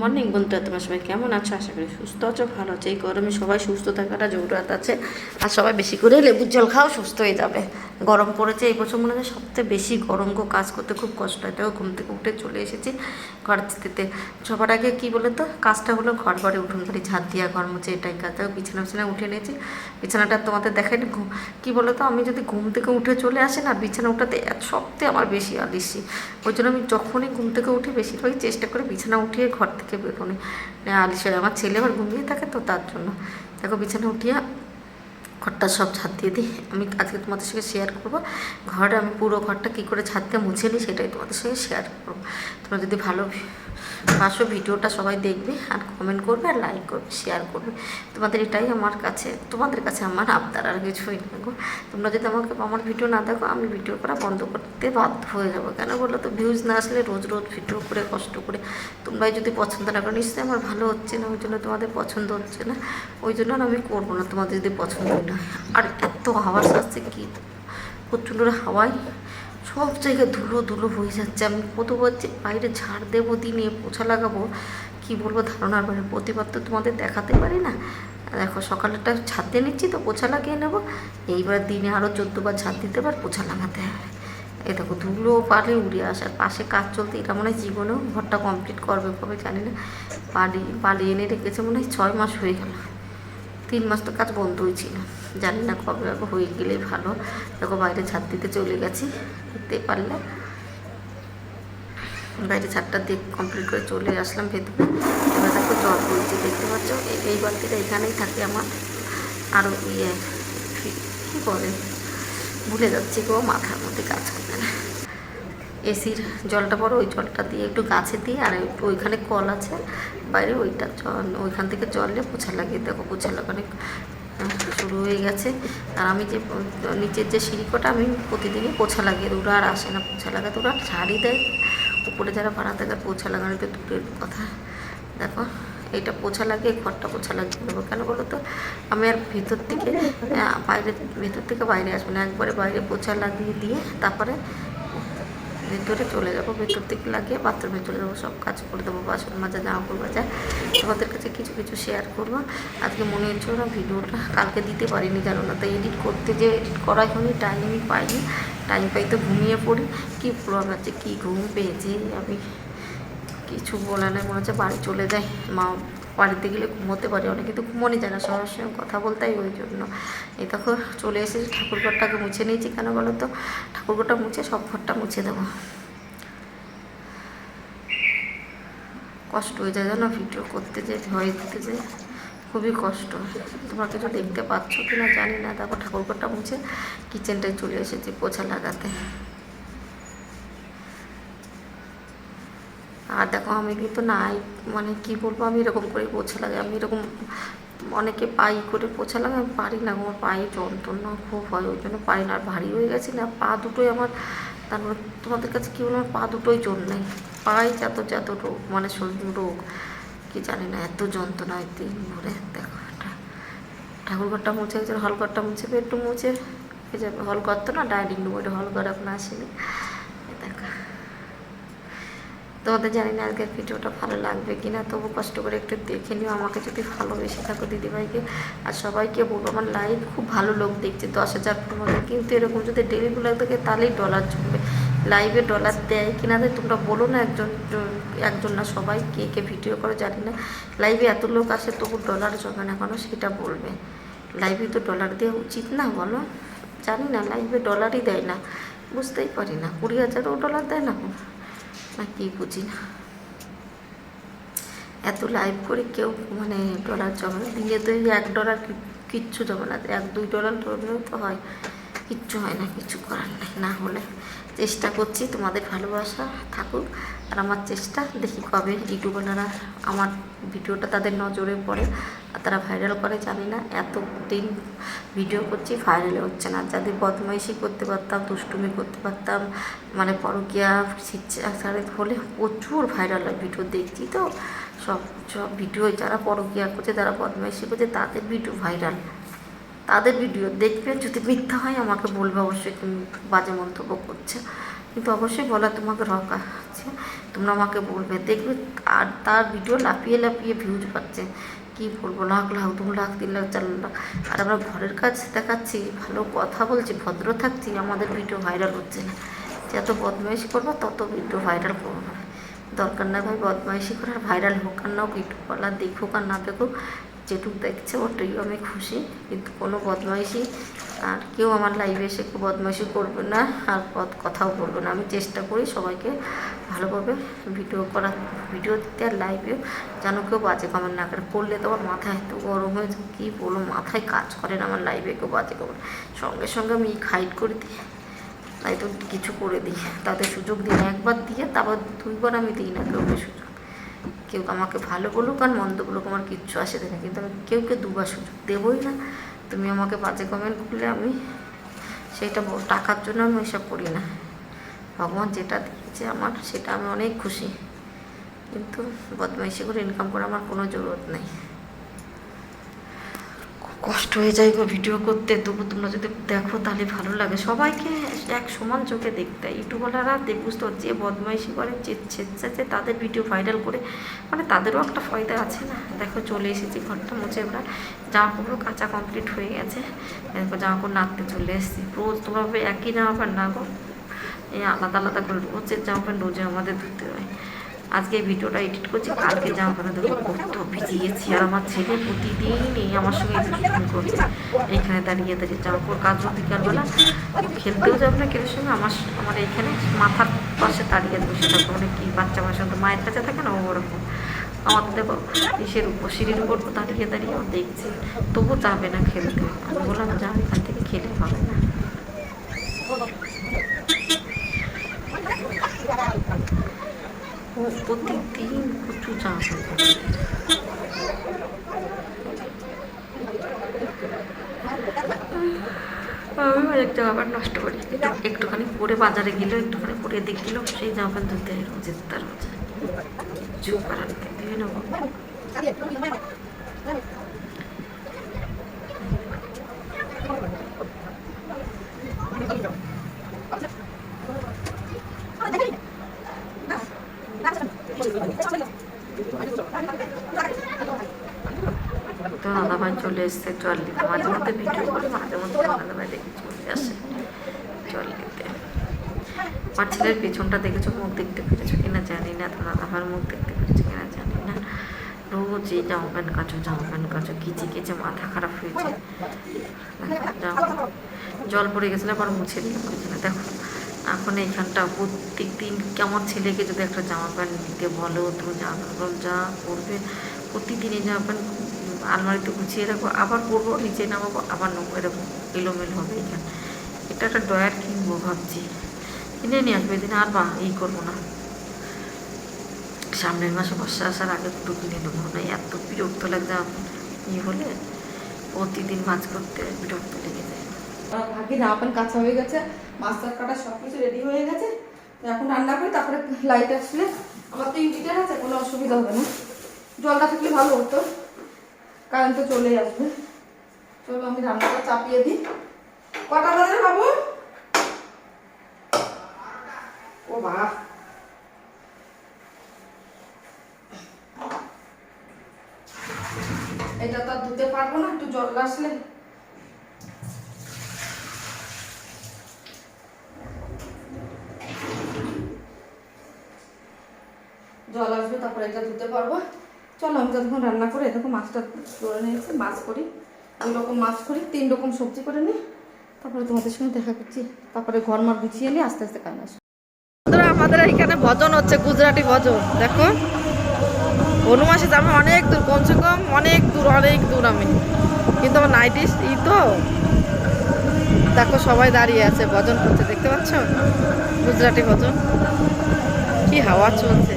Morning বন্ধুরা, তোমার সবাই কেমন আছো? আশা করি সুস্থ আছো, ভালো আছো। এই গরমে সবাই সুস্থ থাকাটা জরুরত আছে। আর সবাই বেশি করে লেবুর জল খাও, সুস্থ হয়ে যাবে। গরম পড়েছে, এই বছর মনে হয় সবচেয়ে বেশি গরম গো, কাজ করতে খুব কষ্ট হয়। তো ঘুম থেকে উঠে চলে এসেছি ঘর দিতে সবার আগে কী বলে তো কাজটা হলো ঘর ঘরে উঠুন ঘরে ঝাঁট দিয়া ঘর মুছে এটাই কাজ। বিছানা বিছানা উঠে নিয়েছি। বিছানাটা তোমাদের দেখাইনি ঘুম কী বলো তো আমি যদি ঘুম থেকে উঠে চলে আসি না, বিছানা উঠাতে সবচেয়ে আমার বেশি আলিসি। ওই জন্য আমি যখনই ঘুম থেকে উঠি, বেশিরভাগই চেষ্টা করে বিছানা উঠিয়ে ঘর থেকে বেরোনি আলিশ, আমার ছেলে আবার ঘুমিয়ে থাকে তো তার জন্য। দেখো বিছানা উঠিয়া ঘরটা সব ছাদ দিয়ে দিই। আমি আজকে তোমাদের সঙ্গে শেয়ার করব। ঘরে আমি পুরো ঘরটা কী করে ছাদ দিয়ে মুছে নিই, সেটাই তোমাদের সঙ্গে শেয়ার করব। তোমরা যদি ভালো পাশো ভিডিওটা সবাই দেখবে আর কমেন্ট করবে আর লাইক করবে শেয়ার করবে। তোমাদের এটাই আমার কাছে, তোমাদের কাছে আমার আবদার আর কিছুই না গো। তোমরা যদি আমাকে, আমার ভিডিও না দেখো, আমি ভিডিও করা বন্ধ করতে বাধ্য হয়ে যাব। কেন বলো তো? ভিউজ না আসলে রোজ রোজ ভিডিও করে, কষ্ট করে। তোমরাই যদি পছন্দ না করো, নিশ্চয়ই আমার ভালো হচ্ছে না, ওই জন্য তোমাদের পছন্দ হচ্ছে না। ওই জন্য আমি করব না তোমাদের যদি পছন্দ না আর এত আওয়াজ আসছে কি? প্রচণ্ড হাওয়ায় সব জায়গায় ধুলো ধুলো হয়ে যাচ্ছে। আমি প্রতিবার যে বাইরে ঝাড় দেবো, দিনে পোছা লাগাবো, কি বলব ধারণার বাইরে। প্রতিবার তো তোমাদের দেখাতে পারি না। দেখো, সকালেরটা ছাদ দিয়ে নিচ্ছি তো, পোছা লাগিয়ে নেব। এইবার দিনে আরও চোদ্দোবার ঝাড় দিতে পার, পোছা লাগাতে হবে। এই দেখো, ধুলো পালে উড়ে আসার পাশে কাজ চলতে এটা মনে হয় জীবনেও ঘরটা কমপ্লিট করবে, কবে জানি না। পালি পালিয়ে এনে রেখেছে, মনে হয় ছয় মাস হয়ে গেল। তিন মাস তো কাজ বন্ধই ছিল। জানি না কবে হয়ে গেলেই ভালো। দেখো বাইরে ছাদ দিতে চলে গেছি দেখতে পারলে। বাইরে ছাদটা দিয়ে কমপ্লিট করে চলে আসলাম ভেতরে। এবার দেখো জল বলছি দেখতে পাচ্ছ? এই- বালতিটা এখানেই থাকে আমার। আরও ইয়ে কী করে ভুলে যাচ্ছে গো, মাথার মধ্যে কাজ করে না। এসির জলটা পরে ওই জলটা দিয়ে একটু গাছে দিয়ে, আর ওইখানে কল আছে, বাইরে ওইটা জল ওইখান থেকে জল নিয়ে পোছা লাগিয়ে দেখো পোছা লাগানো শুরু হয়ে গেছে। আর আমি যে নিচের যে সিঁড়িকোটা, আমি প্রতিদিনই পোছা লাগিয়ে ওরা আর আসে না। পোছা লাগাতে ওরা ছাড়ি দেয়। উপরে যারা ভাড়া থাকে, পোছা লাগানো তো দূরের কথা। দেখো এটা পোছা লাগিয়ে, ঘরটা পোছা লাগিয়ে দেবো। কেন বলো তো? আমি আর ভিতর থেকে বাইরে ভিতর থেকে বাইরে আসব না। একবারে বাইরে পোছা লাগিয়ে দিয়ে, তারপরে ভেতরে চলে যাব, ভেতর থেকে লাগিয়ে বাথরুমে চলে যাব, সব কাজ করে দেবো, বাসন মাজা জামা কাপড় মাজা। তোমাদের কাছে কিছু কিছু শেয়ার করব। আজকে মনে হচ্ছে ওরা ভিডিওটা কালকে দিতে পারিনি, জানো না? তো এডিট করতে যে এডিট করার জন্য টাইমই পাইনি। টাইম পাই তো ঘুমিয়ে পড়ি। কী প্রবলেম আছে? কী ঘুম পেয়েছে? আমি কিছু বলে না মনে হচ্ছে বাড়ি চলে যায় মা বাড়িতে গেলে ঘুমোতে পারি, অনেক কিন্তু ঘুমোনি যায় না, সবার সঙ্গে কথা বলতে হয় ওই জন্য। এই তখন চলে এসেছি, ঠাকুর ঘরটাকে মুছে নিয়েছি, কেন বলো তো? ঠাকুর ঘরটা মুছে, সব ঘরটা মুছে দেবো। কষ্ট হয়ে যায় জানো, ভিডিও করতে যে, ভয় দিতে যে, খুবই কষ্ট। তোমরা কিছু দেখতে পাচ্ছ কি না জানি না। তারপর ঠাকুর ঘরটা মুছে কিচেনটায় চলে এসেছি, পোছা লাগাতে। আর দেখো আমি কিন্তু নাই মানে কি বলব, আমি এরকম করে পোছা লাগাই আমি এরকম অনেকে পাই করে পোছা লাগাই আমি পারি না আমার পায়ে যন্ত্রণা খুব হয়, ওই জন্য পারি না, আর ভারী হয়ে গেছি না, পা দুটোই আমার, তারপর তোমাদের কাছে কী বলব, আমার পা দুটোই জোর নেই, পায়ে যত যত রোগ মানে শরীর রোগ, কি জানি না, এত যন্ত্রণা দিন ভরে, দেখো এটা ঠাকুর ঘরটা মুছে গেছে হল ঘরটা মুছে একটু মুছে হল ঘর তো না, ডাইনিং রুম ওইটা হল ঘর এখন আসেনি দেখো। তোমাদের জানি না আজকের ভিডিওটা ভালো লাগবে কি না তবু কষ্ট করে একটু দেখে নিও, আমাকে যদি ভালোবেসে থাকো দিদিভাইকে। আর সবাইকে বলব, আমার লাইভ খুব ভালো লোক দেখছে, দশ হাজার পনেরো কিন্তু এরকম যদি ডেলি ব্লগ থাকে, তাহলেই ডলার জমবে। লাইভে ডলার দেয় কিনা দেয় তোমরা বলো না একজন একজন না সবাই, কে কে ভিডিও করে জানি না। লাইভে এত লোক আসে, তবু ডলার জমে না কেন সেটা বলবে। লাইভে তো ডলার দেওয়া উচিত না, বলো। জানি না লাইভে ডলারই দেয় না। বুঝতেই পারি না, কুড়ি হাজারও ডলার দেয় না। কি বুঝি না। এত লাইভ করে কেউ মানে ডলার জমা দিয়ে তো এক ডলার কিচ্ছু জমা না। এক দুই ডলার জমলেও তো হয়। কিচ্ছু হয় না, কিছু করার নেই। না হলে চেষ্টা করছি তোমাদের ভালোবাসা থাকুক আর আমার চেষ্টা দেখি কবে ইউটিউবাররা আমার ভিডিওটা তাদের নজরে পড়ে আর তারা ভাইরাল করে, জানি না। এত দিন ভিডিও করছি ভাইরালে হচ্ছে না। যাদের বদমাইশি করতে পারতাম, দুষ্টুমি করতে পারতাম মানে পরকিয়া শিক্ষাচারে হলে প্রচুর ভাইরাল হয়। ভিডিও দেখছি তো, সব সব ভিডিও যারা পরকিয়া করছে, যারা বদমাইশি করছে, তাদের ভিডিও ভাইরাল তাদের ভিডিও দেখবে, যদি মিথ্যা হয় আমাকে বলবে, অবশ্যই বাজে মন্তব্য করছে। কিন্তু অবশ্যই বলা তোমাকে রক আছে। তোমরা আমাকে বলবে, দেখবে আর তার ভিডিও লাফিয়ে লাফিয়ে ভিউজ পাচ্ছে কি বলব, লাখ লাখ, দু লাখ, তিন লাখ, চার লাখ। আর আমরা ঘরের কাজ দেখাচ্ছি, ভালো কথা বলছি, ভদ্র থাকছি, আমাদের ভিডিও ভাইরাল হচ্ছে। না যত বদমাইশি করব, তত ভিডিও ভাইরাল করব। না দরকার না ভাই বদমাইশি করার ভাইরাল হোক আর না হোক ইউটিউবওয়ালা দেখুক আর না দেখুক। যেটুক দেখছে ওটাই আমি খুশি। কিন্তু কোনো বদমাইশি আর কেউ আমার লাইভে এসে কেউ বদমাইশি করবে না আর পথ কথাও বলবে না। আমি চেষ্টা করি সবাইকে ভালোভাবে ভিডিও করা ভিডিও দিতে আর লাইভে যেন কেউ বাজে কমেন্ট না করে। করলে তো আমার মাথায় এত গরম হয়ে কী বলব, মাথায় কাজ করে না আমার লাইভে কেউ বাজে কমেন্ট সঙ্গে সঙ্গে আমি হাইড করে দিই, তাই তো কিছু করে দিই। তাদের সুযোগ দিই একবার দিয়ে তারপর দুইবার আমি দিই না কাউকে সুযোগ। কেউ আমাকে ভালো বলুক আর মন্দ বলুক, আমার কিচ্ছু আসে না। কিন্তু আমি কেউকে দুবার সুযোগ দেবই না। তুমি আমাকে বাজে কমেন্ট করলে আমি সেইটা টাকার জন্য আমি এসব করি না। ভগবান যেটা দিয়েছে আমার, সেটা আমি অনেক খুশি। কিন্তু বদমাইশি করে ইনকাম করা আমার কোনো জরুরত নেই। কষ্ট হয়ে যায় গো ভিডিও করতে। তবু তোমরা যদি দেখো তাহলে ভালো লাগে। সবাইকে এক সমান চোখে দেখতে দেখ, বুঝতে যে বদমাইশি করে, যে ছেচ্ছে তাদের ভিডিও ভাইরাল করে মানে তাদেরও একটা ফায়দা আছে না? দেখো, চলে এসেছি ঘরটা মুছে এবার। জামা কাপড় কাঁচা কমপ্লিট হয়ে গেছে। এরপর জামা কাপড় নাড়তে চলে এসেছি। রোজ তোমরা একই জামা প্যান্ট না গো? এই আলাদা আলাদা করে রোজের জামা প্যান্ট রোজে আমাদের ধুতে হয়। আজকে ভিডিওটা এডিট করছি, কালকে প্যান্ট দেখো কত ভিজিয়েছি, আর আমার ছেলে প্রতিদিনই আমার সঙ্গে দুষ্টুমি করছে। এখানে দাঁড়িয়ে দাঁড়িয়ে জামা কাপড় কাচবো বিকালবেলা খেলতেও যাবে না কেউ সঙ্গে, আমার আমার এইখানে মাথার পাশে দাঁড়িয়ে বসে থাকবে মানে কি বাচ্চা বাচ্চা তো মায়ের কাছে থাকে না, ওরকম। আমার দেখো ইসের উপর, সিঁড়ির উপর দাঁড়িয়ে দাঁড়িয়ে দেখছে, তবু যাবে না খেলতে। আমি বললাম, যা, এখান থেকে খেলে হবে না ও প্রতিদিন প্রচুর জামা কাপড়। আমি জামা আবার নষ্ট করি একটুখানি পরে বাজারে গেলেও একটুখানি পরে দেখল, সেই জামা প্যান্ট ধুতে রোজের তার মধ্যে। কিছু করার নেই ভেবে নেব তো দাদাভাই চলে এসছে, জল নিতে মাঝে মধ্যে ভিডিও করি, মাঝে মধ্যে দাদাভাই দেখে চলে আসে। জল নিতে আমার ছেলের পেছনটা দেখেছ, মুখ দেখতে পেরেছ কিনা জানি না তো দাদাভাইয়ের মুখ দেখতে পেরেছ কিনা জানি না। রোজ এই জামা প্যান্ট কাচো, জামা প্যান্ট কাচো, কিচে কিচে, মাথা খারাপ হয়েছে। জল পড়ে গেছিল আবার মুছে দিলাম ওইখানে দেখো, এখন এইখানটা প্রত্যেক দিন কেমন ছেলেকে যদি একটা জামা প্যান্ট দিতে বলো তুমি জামা যা করবে প্রতিদিন এই জামা প্যান্ট আলমারিতে গুছিয়ে রাখব, আবার পরবো, নিচে নামাবো, আবার নেব। এরকম এলোমেলো হবে এখানে এটা একটা ডয়ার কিনবো ভাবছি। কিনে নিয়ে আসব, এদিন আর বা এই করব না। সামনের মাসে বর্ষা আসার আগে দুটো কিনে নেব, না এত বিরক্ত লাগছে ই হলে প্রতিদিন মাছ করতে বিরক্ত লেগে যায়। ভাগ্যে জামা প্যান্ট কাঁচা হয়ে গেছে, মাস্টার কাটা সব কিছু রেডি হয়ে গেছে। এখন রান্না করি, তারপরে লাইট আসলে। আমার তো ইনভিটার আছে, কোনো অসুবিধা হবে না। জলটা থাকলে ভালো হতো। কারেন্ট তো চলে আসবে। চলো আমি রান্নাটা চাপিয়ে দিই। কটা বাজে বাবু? ও বাবা এটা তো ধুতে পারব না, একটু জল আসলে। জল আসবে, তারপরে এটা ধুতে পারব। চলো, আমি যতক্ষণ রান্না করে, দেখো মাছটা করে নিয়েছি, মাছ করি দুই রকম মাছ করি, তিন রকম সবজি করে নিই, তারপরে তোমাদের সঙ্গে দেখা করছি। তারপরে ঘর মার গুছিয়ে নিয়ে আস্তে আস্তে কাজ আসব আমাদের এখানে ভজন হচ্ছে, গুজরাটি ভজন, দেখো। হনুমাসে যাবে অনেক দূর, কমসে কম অনেক দূর অনেক দূর আমি। কিন্তু আমার নাইটি ই তো। দেখো, সবাই দাঁড়িয়ে আছে, ভজন করছে, দেখতে পাচ্ছ? গুজরাটি ভজন। কি হাওয়া চলছে।